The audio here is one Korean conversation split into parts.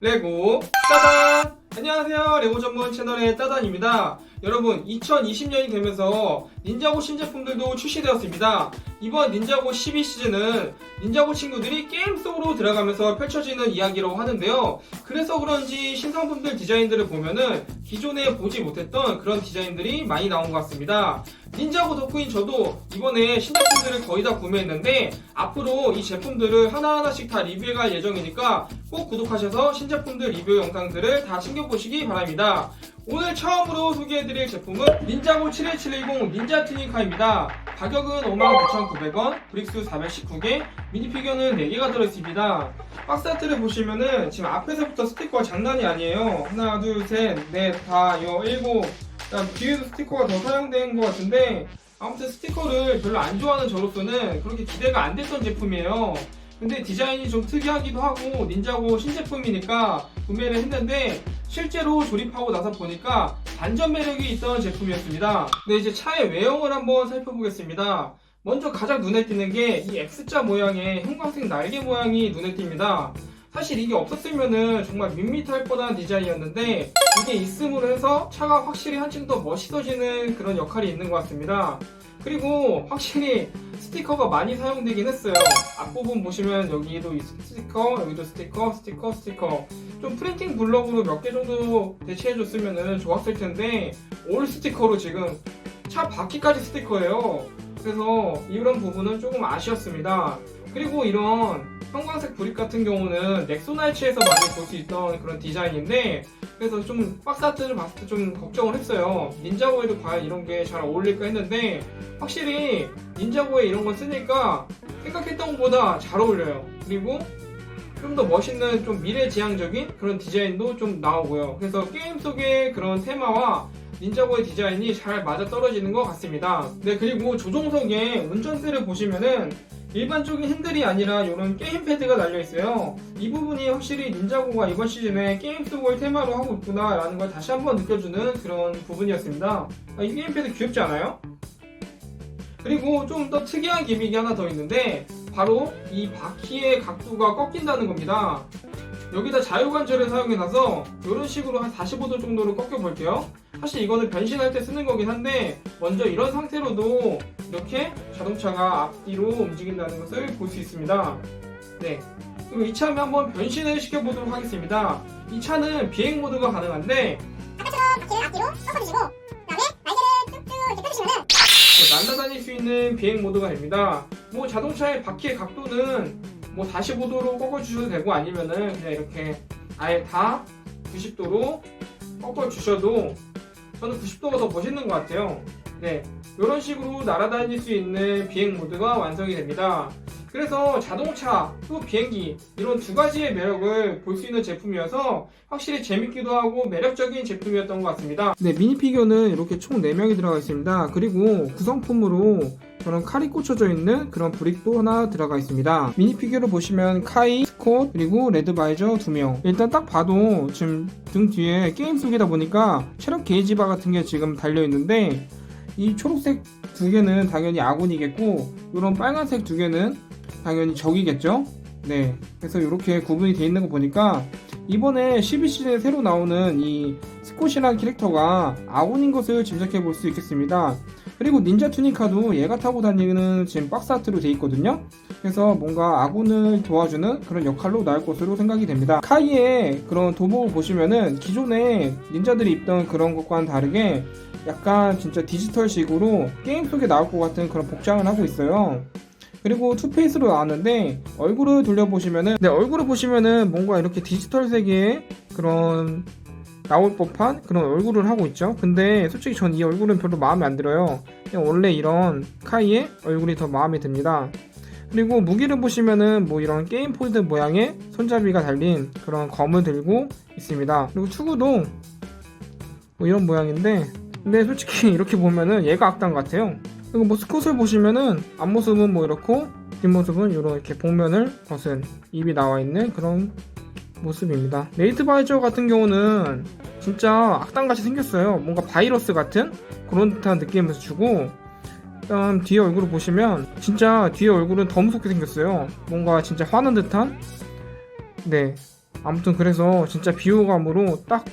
레고 따단! 안녕하세요. 레고 전문 채널의 따단입니다. 여러분, 2020년이 되면서 닌자고 신제품들도 출시되었습니다. 이번 닌자고 12 시즌은 닌자고 친구들이 게임 속으로 들어가면서 펼쳐지는 이야기라고 하는데요. 그래서 그런지 신상품들 디자인들을 보면은 기존에 보지 못했던 그런 디자인들이 많이 나온 것 같습니다. 닌자고 덕후인 저도 이번에 신제품들을 거의 다 구매했는데 앞으로 이 제품들을 하나하나씩 다 리뷰해갈 예정이니까 꼭 구독하셔서 신제품들 리뷰 영상들을 다 챙겨보시기 바랍니다. 오늘 처음으로 소개해드릴 제품은 닌자고 71710 닌자 튜닝카입니다. 가격은 59,900원, 브릭스 419개, 미니피규어는 4개가 들어있습니다. 박스 아트를 보시면은 지금 앞에서부터 스티커 장난이 아니에요. 하나, 둘, 셋, 넷, 다, 여, 일곱. 그다음 뒤에도 스티커가 더 사용된 것 같은데 아무튼 스티커를 별로 안 좋아하는 저로서는 그렇게 기대가 안 됐던 제품이에요. 근데 디자인이 좀 특이하기도 하고 닌자고 신제품이니까 구매를 했는데 실제로 조립하고 나서 보니까 반전 매력이 있던 제품이었습니다. 네, 이제 차의 외형을 한번 살펴보겠습니다. 먼저 가장 눈에 띄는 게 이 X자 모양의 형광색 날개 모양이 눈에 띕니다. 사실 이게 없었으면은 정말 밋밋할 뻔한 디자인이었는데 이게 있음으로 해서 차가 확실히 한층 더 멋있어지는 그런 역할이 있는 것 같습니다. 그리고 확실히 스티커가 많이 사용되긴 했어요. 앞부분 보시면 여기도 이 스티커, 여기도 스티커, 스티커, 스티커. 좀 프린팅 블럭으로 몇 개 정도 대체해줬으면 좋았을 텐데 올 스티커로 지금 차 바퀴까지 스티커예요. 그래서 이런 부분은 조금 아쉬웠습니다. 그리고 이런 형광색 브릭 같은 경우는 넥소나이츠에서 많이 볼 수 있던 그런 디자인인데 그래서 좀 박스 아트를 봤을 때 좀 걱정을 했어요. 닌자고에도 과연 이런 게 잘 어울릴까 했는데 확실히 닌자고에 이런 거 쓰니까 생각했던 것보다 잘 어울려요. 그리고 좀 더 멋있는 좀 미래지향적인 그런 디자인도 좀 나오고요. 그래서 게임 속의 그런 테마와 닌자고의 디자인이 잘 맞아 떨어지는 것 같습니다. 네, 그리고 조종석의 운전대를 보시면은 일반적인 핸들이 아니라 이런 게임 패드가 달려 있어요. 이 부분이 확실히 닌자고가 이번 시즌에 게임 속을 테마로 하고 있구나라는 걸 다시 한번 느껴주는 그런 부분이었습니다. 아, 이 게임 패드 귀엽지 않아요? 그리고 좀 더 특이한 기믹이 하나 더 있는데 바로 이 바퀴의 각도가 꺾인다는 겁니다. 여기다 자유관절을 사용해놔서 이런 식으로 한 45도 정도로 꺾여볼게요. 사실 이거는 변신할 때 쓰는 거긴 한데 먼저 이런 상태로도 이렇게 자동차가 앞뒤로 움직인다는 것을 볼 수 있습니다. 네. 그리고 이 차는 한번 변신을 시켜보도록 하겠습니다. 이 차는 비행 모드가 가능한데 바퀴를 앞뒤로 꺾어주시고 그다음에 날개를 쭉쭉 이렇게 펴주시면은 네, 날아다닐 수 있는 비행 모드가 됩니다. 뭐 자동차의 바퀴의 각도는 뭐 45도로 꺾어주셔도 되고 아니면은 그냥 이렇게 아예 다 90도로 꺾어주셔도 저는 90도가 더 멋있는 것 같아요. 네, 이런 식으로 날아다닐 수 있는 비행 모드가 완성이 됩니다. 그래서 자동차 또 비행기 이런 두 가지의 매력을 볼 수 있는 제품이어서 확실히 재밌기도 하고 매력적인 제품이었던 것 같습니다. 네, 미니 피규어는 이렇게 총 4명이 들어가 있습니다. 그리고 구성품으로 저런 칼이 꽂혀져 있는 그런 브릭도 하나 들어가 있습니다. 미니 피규어를 보시면 카이, 스콧, 그리고 레드바이저 2명. 일단 딱 봐도 지금 등 뒤에 게임 속이다 보니까 체력 게이지 바 같은 게 지금 달려 있는데 이 초록색 두 개는 당연히 아군이겠고 이런 빨간색 두 개는 당연히 적이겠죠. 네. 그래서 이렇게 구분이 돼 있는 거 보니까 이번에 12시즌에 새로 나오는 이 스콧이라는 캐릭터가 아군인 것을 짐작해 볼 수 있겠습니다. 그리고 닌자 투니카도 얘가 타고 다니는 지금 박스 아트로 돼 있거든요. 그래서 뭔가 아군을 도와주는 그런 역할로 나올 것으로 생각이 됩니다. 카이의 그런 도복을 보시면은 기존에 닌자들이 입던 그런 것과는 다르게 약간 진짜 디지털식으로 게임 속에 나올 것 같은 그런 복장을 하고 있어요. 그리고 투페이스로 나왔는데 얼굴을 돌려보시면은 네 얼굴을 보시면은 뭔가 이렇게 디지털 세계의 그런 나올 법한 그런 얼굴을 하고 있죠. 근데 솔직히 전 이 얼굴은 별로 마음에 안 들어요. 원래 이런 카이의 얼굴이 더 마음에 듭니다. 그리고 무기를 보시면은 뭐 이런 게임 폴드 모양의 손잡이가 달린 그런 검을 들고 있습니다. 그리고 투구도 뭐 이런 모양인데 근데 솔직히 이렇게 보면은 얘가 악당 같아요. 그리고 뭐 스콧을 보시면은 앞모습은 뭐 이렇고 뒷모습은 이렇게 복면을 벗은 입이 나와 있는 그런 모습입니다. 네이트 바이저 같은 경우는 진짜 악당같이 생겼어요. 뭔가 바이러스 같은 그런 듯한 느낌을 주고 일단 뒤에 얼굴을 보시면 진짜 뒤에 얼굴은 더 무섭게 생겼어요. 뭔가 진짜 화난 듯한 네 아무튼 그래서 진짜 비호감으로 딱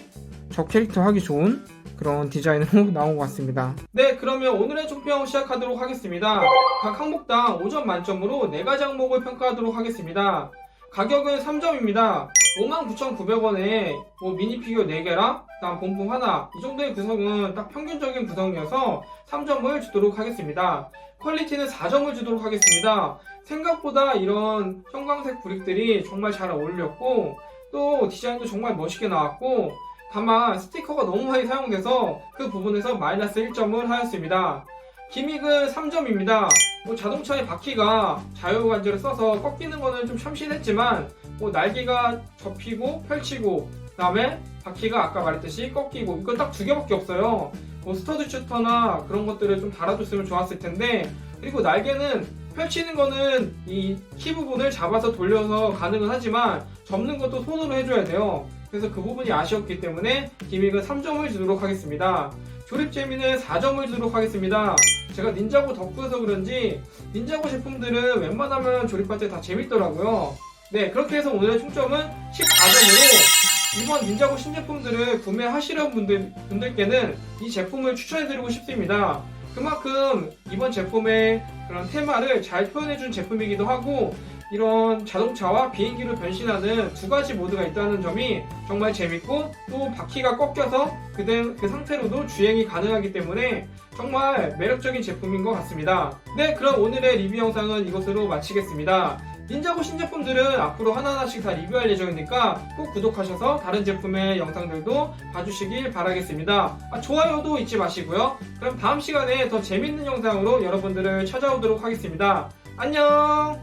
저 캐릭터 하기 좋은 그런 디자인으로 나온 것 같습니다. 네, 그러면 오늘의 총평 시작하도록 하겠습니다. 각 항목당 5점 만점으로 4가지 항목을 평가하도록 하겠습니다. 가격은 3점입니다. 59,900원에 뭐 미니 피규어 4개랑 그다음 본품 하나 이 정도의 구성은 딱 평균적인 구성이어서 3점을 주도록 하겠습니다. 퀄리티는 4점을 주도록 하겠습니다. 생각보다 이런 형광색 브릭들이 정말 잘 어울렸고 또 디자인도 정말 멋있게 나왔고 다만 스티커가 너무 많이 사용돼서 그 부분에서 마이너스 1점을 하였습니다. 기믹은 3점입니다. 뭐 자동차의 바퀴가 자유관절을 써서 꺾이는 거는 좀 참신했지만 뭐 날개가 접히고 펼치고 그다음에 바퀴가 아까 말했듯이 꺾이고 이거 딱두 개밖에 없어요. 뭐 스터드 슈터나 그런 것들을 좀 달아줬으면 좋았을 텐데 그리고 날개는 펼치는 거는 이 키 부분을 잡아서 돌려서 가능은 하지만 접는 것도 손으로 해줘야 돼요. 그래서 그 부분이 아쉬웠기 때문에 기믹은 3점을 주도록 하겠습니다. 조립 재미는 4점을 주도록 하겠습니다. 제가 닌자고 덕후여서 그런지 닌자고 제품들은 웬만하면 조립할 때 다 재밌더라고요. 네, 그렇게 해서 오늘의 총점은 14점으로 이번 닌자고 신제품들을 구매하시려는 분들, 분들께는 이 제품을 추천해드리고 싶습니다. 그만큼 이번 제품의 그런 테마를 잘 표현해준 제품이기도 하고 이런 자동차와 비행기로 변신하는 두 가지 모드가 있다는 점이 정말 재밌고 또 바퀴가 꺾여서 그대, 그 상태로도 주행이 가능하기 때문에 정말 매력적인 제품인 것 같습니다. 네, 그럼 오늘의 리뷰 영상은 이것으로 마치겠습니다. 닌자고 신제품들은 앞으로 하나하나씩 다 리뷰할 예정이니까 꼭 구독하셔서 다른 제품의 영상들도 봐주시길 바라겠습니다. 아, 좋아요도 잊지 마시고요. 그럼 다음 시간에 더 재밌는 영상으로 여러분들을 찾아오도록 하겠습니다. 안녕!